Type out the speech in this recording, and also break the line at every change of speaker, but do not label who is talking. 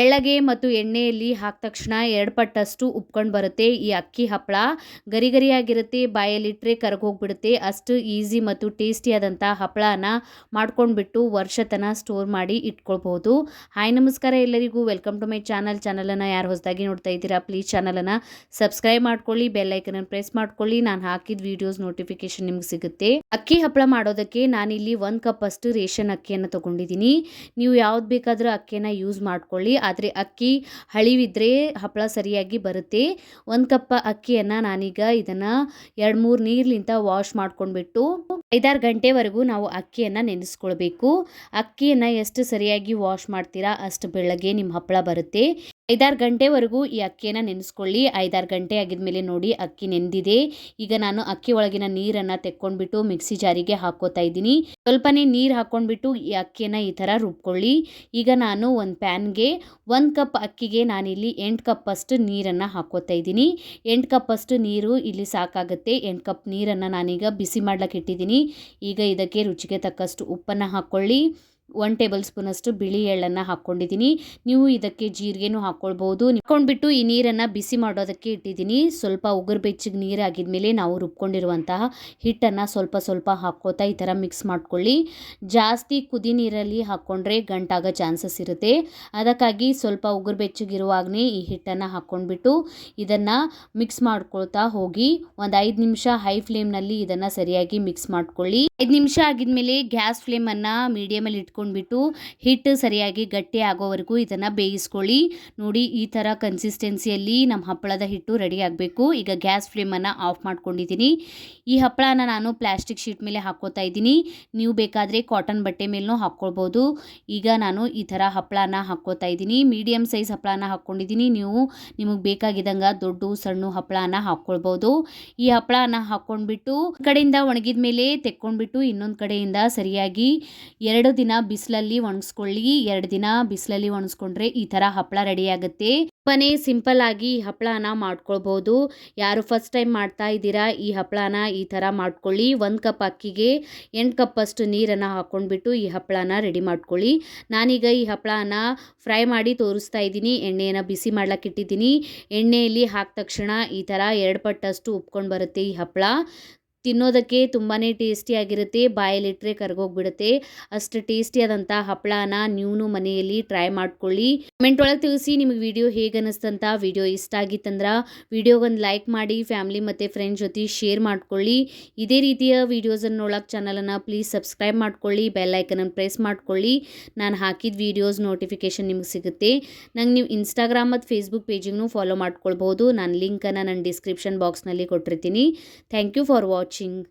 ಎಳ್ಳಗೆ ಮತ್ತು ಎಣ್ಣೆಯಲ್ಲಿ ಹಾಕಿದ ತಕ್ಷಣ ಎರಡು ಪಟ್ಟಷ್ಟು ಉಪ್ಕೊಂಡು ಬರುತ್ತೆ. ಈ ಅಕ್ಕಿ ಹಪ್ಪಳ ಗರಿ ಗರಿಯಾಗಿರುತ್ತೆ ಬಾಯಲ್ಲಿಟ್ಟರೆ ಕರಗೋಗ್ಬಿಡುತ್ತೆ. ಅಷ್ಟು ಈಸಿ ಮತ್ತು ಟೇಸ್ಟಿಯಾದಂಥ ಹಪ್ಪಳನ ಮಾಡ್ಕೊಂಡ್ಬಿಟ್ಟು ವರ್ಷ ತನಕ ಸ್ಟೋರ್ ಮಾಡಿ ಇಟ್ಕೊಳ್ಬೋದು. ಹಾಯ್, ನಮಸ್ಕಾರ ಎಲ್ಲರಿಗೂ. Welcome to my channel. ಚಾನಲನ್ನು ಯಾರು ಹೊಸದಾಗಿ ನೋಡ್ತಾ ಇದ್ದೀರಾ, ಪ್ಲೀಸ್ ಚಾನಲನ್ನು ಸಬ್ಸ್ಕ್ರೈಬ್ ಮಾಡ್ಕೊಳ್ಳಿ ಬೆಲ್ಲೈಕನನ್ನು ಪ್ರೆಸ್ ಮಾಡ್ಕೊಳ್ಳಿ. ನಾನು ಹಾಕಿದ ವಿಡಿಯೋಸ್ ನೋಟಿಫಿಕೇಶನ್ ನಿಮ್ಗೆ ಸಿಗುತ್ತೆ. ಅಕ್ಕಿ ಹಪ್ಪಳ ಮಾಡೋದಕ್ಕೆ ನಾನಿಲ್ಲಿ ಒಂದು ಕಪ್ ಅಷ್ಟು ರೇಷನ್ ಅಕ್ಕಿಯನ್ನು ತೊಗೊಂಡಿದ್ದೀನಿ. ನೀವು ಯಾವ್ದು ಬೇಕಾದರೂ ಅಕ್ಕಿಯನ್ನು ಯೂಸ್ ಮಾಡ್ಕೊಳ್ಳಿ. ಆದರೆ ಅಕ್ಕಿ ಹಳಿವಿದ್ರೆ ಹಪ್ಪಳ ಸರಿಯಾಗಿ ಬರುತ್ತೆ. ಒಂದು ಕಪ್ ಅಕ್ಕಿಯನ್ನು ನಾನೀಗ ಇದನ್ನು ಎರಡು ಮೂರು ನೀರ್ಲಿಂತ ವಾಶ್ ಮಾಡ್ಕೊಂಡ್ಬಿಟ್ಟು ಐದಾರು ಗಂಟೆವರೆಗೂ ನಾವು ಅಕ್ಕಿಯನ್ನು ನೆನೆಸ್ಕೊಳ್ಬೇಕು. ಅಕ್ಕಿಯನ್ನು ಎಷ್ಟು ಸರಿಯಾಗಿ ವಾಶ್ ಮಾಡ್ತೀರಾ ಅಷ್ಟು ಬೆಳಗ್ಗೆ ನಿಮ್ಮ ಹಪ್ಪಳ ಬರುತ್ತೆ. ಐದಾರು ಗಂಟೆವರೆಗೂ ಈ ಅಕ್ಕಿಯನ್ನು ನೆನೆಸ್ಕೊಳ್ಳಿ. ಐದಾರು ಗಂಟೆ ಆಗಿದ್ಮೇಲೆ ನೋಡಿ ಅಕ್ಕಿ ನೆಂದಿದೆ. ಈಗ ನಾನು ಅಕ್ಕಿ ಒಳಗಿನ ನೀರನ್ನು ತೆಕ್ಕೊಂಡ್ಬಿಟ್ಟು ಮಿಕ್ಸಿ ಜಾರಿಗೆ ಹಾಕೋತಾ ಇದ್ದೀನಿ. ಸ್ವಲ್ಪನೇ ನೀರು ಹಾಕ್ಕೊಂಡ್ಬಿಟ್ಟು ಈ ಅಕ್ಕಿಯನ್ನು ಈ ಥರ ರುಬ್ಕೊಳ್ಳಿ. ಈಗ ನಾನು ಒಂದು ಪ್ಯಾನ್ಗೆ ಒಂದು ಕಪ್ ಅಕ್ಕಿಗೆ ನಾನಿಲ್ಲಿ ಎಂಟು ಕಪ್ಪಷ್ಟು ನೀರನ್ನು ಹಾಕೋತಾ ಇದ್ದೀನಿ. ಎಂಟು ಕಪ್ಪಷ್ಟು ನೀರು ಇಲ್ಲಿ ಸಾಕಾಗುತ್ತೆ. ಎಂಟು ಕಪ್ ನೀರನ್ನು ನಾನೀಗ ಬಿಸಿ ಮಾಡ್ಲಿಕ್ಕೆ ಇಟ್ಟಿದ್ದೀನಿ. ಈಗ ಇದಕ್ಕೆ ರುಚಿಗೆ ತಕ್ಕಷ್ಟು ಉಪ್ಪನ್ನು ಹಾಕ್ಕೊಳ್ಳಿ. ಒನ್ ಟೇಬಲ್ ಸ್ಪೂನಷ್ಟು ಬಿಳಿ ಎಳ್ಳನ್ನು ಹಾಕ್ಕೊಂಡಿದ್ದೀನಿ. ನೀವು ಇದಕ್ಕೆ ಜೀರಿಗೆನೂ ಹಾಕ್ಕೊಳ್ಬೋದು. ಹಾಕ್ಕೊಂಡ್ಬಿಟ್ಟು ಈ ನೀರನ್ನು ಬಿಸಿ ಮಾಡೋದಕ್ಕೆ ಇಟ್ಟಿದ್ದೀನಿ. ಸ್ವಲ್ಪ ಉಗುರು ಬೆಚ್ಚಿಗೆ ನೀರಾಗಿದ್ಮೇಲೆ ನಾವು ರುಬ್ಕೊಂಡಿರುವಂತಹ ಹಿಟ್ಟನ್ನು ಸ್ವಲ್ಪ ಸ್ವಲ್ಪ ಹಾಕ್ಕೋತಾ ಈ ಥರ ಮಿಕ್ಸ್ ಮಾಡ್ಕೊಳ್ಳಿ. ಜಾಸ್ತಿ ಕುದಿ ನೀರಲ್ಲಿ ಹಾಕ್ಕೊಂಡ್ರೆ ಗಂಟಾಗೋ ಚಾನ್ಸಸ್ ಇರುತ್ತೆ. ಅದಕ್ಕಾಗಿ ಸ್ವಲ್ಪ ಉಗುರು ಬೆಚ್ಚಗಿರುವಾಗಲೇ ಈ ಹಿಟ್ಟನ್ನು ಹಾಕ್ಕೊಂಡ್ಬಿಟ್ಟು ಇದನ್ನು ಮಿಕ್ಸ್ ಮಾಡ್ಕೊಳ್ತಾ ಹೋಗಿ ಒಂದು ಐದು ನಿಮಿಷ ಹೈ ಫ್ಲೇಮ್ನಲ್ಲಿ ಇದನ್ನು ಸರಿಯಾಗಿ ಮಿಕ್ಸ್ ಮಾಡ್ಕೊಳ್ಳಿ. ಐದು ನಿಮಿಷ ಆಗಿದ್ಮೇಲೆ ಗ್ಯಾಸ್ ಫ್ಲೇಮನ್ನು ಮೀಡಿಯಮಲ್ಲಿ ಇಟ್ಕೊಂಡ್ಬಿಟ್ಟು ಹಿಟ್ಟು ಸರಿಯಾಗಿ ಗಟ್ಟಿ ಆಗೋವರೆಗೂ ಇದನ್ನು ಬೇಯಿಸ್ಕೊಳ್ಳಿ. ನೋಡಿ, ಈ ಥರ ಕನ್ಸಿಸ್ಟೆನ್ಸಿಯಲ್ಲಿ ನಮ್ಮ ಹಪ್ಪಳದ ಹಿಟ್ಟು ರೆಡಿ ಆಗಬೇಕು. ಈಗ ಗ್ಯಾಸ್ ಫ್ಲೇಮನ್ನು ಆಫ್ ಮಾಡ್ಕೊಂಡಿದ್ದೀನಿ ಈ ಹಪ್ಪಳನ ನಾನು ಪ್ಲಾಸ್ಟಿಕ್ ಶೀಟ್ ಮೇಲೆ ಹಾಕ್ಕೋತಾ ಇದ್ದೀನಿ. ನೀವು ಬೇಕಾದರೆ ಕಾಟನ್ ಬಟ್ಟೆ ಮೇಲೂ ಹಾಕ್ಕೊಳ್ಬೋದು. ಈಗ ನಾನು ಈ ಥರ ಹಪ್ಪಳನ ಹಾಕ್ಕೋತಾ ಇದ್ದೀನಿ. ಮೀಡಿಯಮ್ ಸೈಜ್ ಹಪ್ಪಳನ ಹಾಕ್ಕೊಂಡಿದ್ದೀನಿ ನೀವು ನಿಮಗೆ ಬೇಕಾಗಿದ್ದಂಗೆ ದೊಡ್ಡ, ಸಣ್ಣ ಹಪ್ಪಳನ ಹಾಕ್ಕೊಳ್ಬೋದು. ಈ ಹಪ್ಪಳನ ಹಾಕ್ಕೊಂಡ್ಬಿಟ್ಟು ಕಡೆಯಿಂದ ಒಣಗಿದ ಮೇಲೆ ತೆಕ್ಕೊಂಡ್ಬಿಟ್ಟು ಇನ್ನೊಂದು ಕಡೆಯಿಂದ ಸರಿಯಾಗಿ ಎರಡು ದಿನ ಬಿಸಿಲಲ್ಲಿ ಒಣಗಿಸ್ಕೊಳ್ಳಿ. ಎರಡು ದಿನ ಬಿಸಿಲಲ್ಲಿ ಒಣಗಿಸ್ಕೊಂಡ್ರೆ ಈ ಥರ ಹಪ್ಪಳ ರೆಡಿ ಆಗುತ್ತೆ. ತುಂಬನೇ ಸಿಂಪಲ್ ಆಗಿ ಈ ಹಪ್ಪಳನ ಮಾಡ್ಕೊಳ್ಬೋದು. ಯಾರು ಫಸ್ಟ್ ಟೈಮ್ ಮಾಡ್ತಾ ಇದ್ದೀರಾ, ಈ ಹಪ್ಪಳನ ಈ ಥರ ಮಾಡ್ಕೊಳ್ಳಿ. ಒಂದು ಕಪ್ ಅಕ್ಕಿಗೆ ಎಂಟು ಕಪ್ಪಷ್ಟು ನೀರನ್ನು ಹಾಕ್ಕೊಂಡ್ಬಿಟ್ಟು ಈ ಹಪ್ಪಳನ ರೆಡಿ ಮಾಡ್ಕೊಳ್ಳಿ. ನಾನೀಗ ಈ ಹಪ್ಪಳನ ಫ್ರೈ ಮಾಡಿ ತೋರಿಸ್ತಾ ಇದ್ದೀನಿ. ಎಣ್ಣೆಯನ್ನು ಬಿಸಿ ಮಾಡ್ಲಕ್ಕೆ ಇಟ್ಟಿದ್ದೀನಿ. ಎಣ್ಣೆಯಲ್ಲಿ ಹಾಕಿದ ತಕ್ಷಣ ಈ ಥರ ಎರಡು ಪಟ್ಟಷ್ಟು ಉಪ್ಕೊಂಡು ಬರುತ್ತೆ ಈ ಹಪ್ಪಳ ತಿನ್ನೋದಕ್ಕೆ ತುಂಬಾ ಟೇಸ್ಟಿಯಾಗಿರುತ್ತೆ ಬಾಯಲ್ಲಿಟ್ಟರೆ ಕರ್ಗೋಗ್ಬಿಡುತ್ತೆ. ಅಷ್ಟು ಟೇಸ್ಟಿಯಾದಂಥ ಹಪ್ಪಳನ ನೀವು ಮನೆಯಲ್ಲಿ ಟ್ರೈ ಮಾಡ್ಕೊಳ್ಳಿ. ಕಮೆಂಟ್ ಒಳಗೆ ತಿಳಿಸಿ ನಿಮಗೆ ವಿಡಿಯೋ ಹೇಗೆ ಅನ್ನಿಸ್ತಂತ ವಿಡಿಯೋ ಇಷ್ಟ ಆಗಿತ್ತಂದ್ರೆ ವಿಡಿಯೋಗೊಂದು ಲೈಕ್ ಮಾಡಿ, ಫ್ಯಾಮ್ಲಿ ಮತ್ತು ಫ್ರೆಂಡ್ಸ್ ಜೊತೆ ಶೇರ್ ಮಾಡ್ಕೊಳ್ಳಿ. ಇದೇ ರೀತಿಯ ವೀಡಿಯೋಸನ್ನು ನೋಡೋಕೆ ಚಾನಲನ್ನು ಪ್ಲೀಸ್ ಸಬ್ಸ್ಕ್ರೈಬ್ ಮಾಡ್ಕೊಳ್ಳಿ, ಬೆಲ್ ಐಕನನ್ನು ಪ್ರೆಸ್ ಮಾಡ್ಕೊಳ್ಳಿ. ನಾನು ಹಾಕಿದ ವೀಡಿಯೋಸ್ ನೋಟಿಫಿಕೇಷನ್ ನಿಮ್ಗೆ ಸಿಗುತ್ತೆ. ನಂಗೆ ನೀವು ಇನ್ಸ್ಟಾಗ್ರಾಮ್ ಮತ್ತು ಫೇಸ್ಬುಕ್ ಪೇಜಿಗೂ ಫಾಲೋ ಮಾಡ್ಕೊಳ್ಬೋದು. ನಾನು ಲಿಂಕನ್ನು ನಾನು ಡಿಸ್ಕ್ರಿಪ್ಷನ್ ಬಾಕ್ಸ್ನಲ್ಲಿ ಕೊಟ್ಟಿರ್ತೀನಿ. Thank you for watching watching.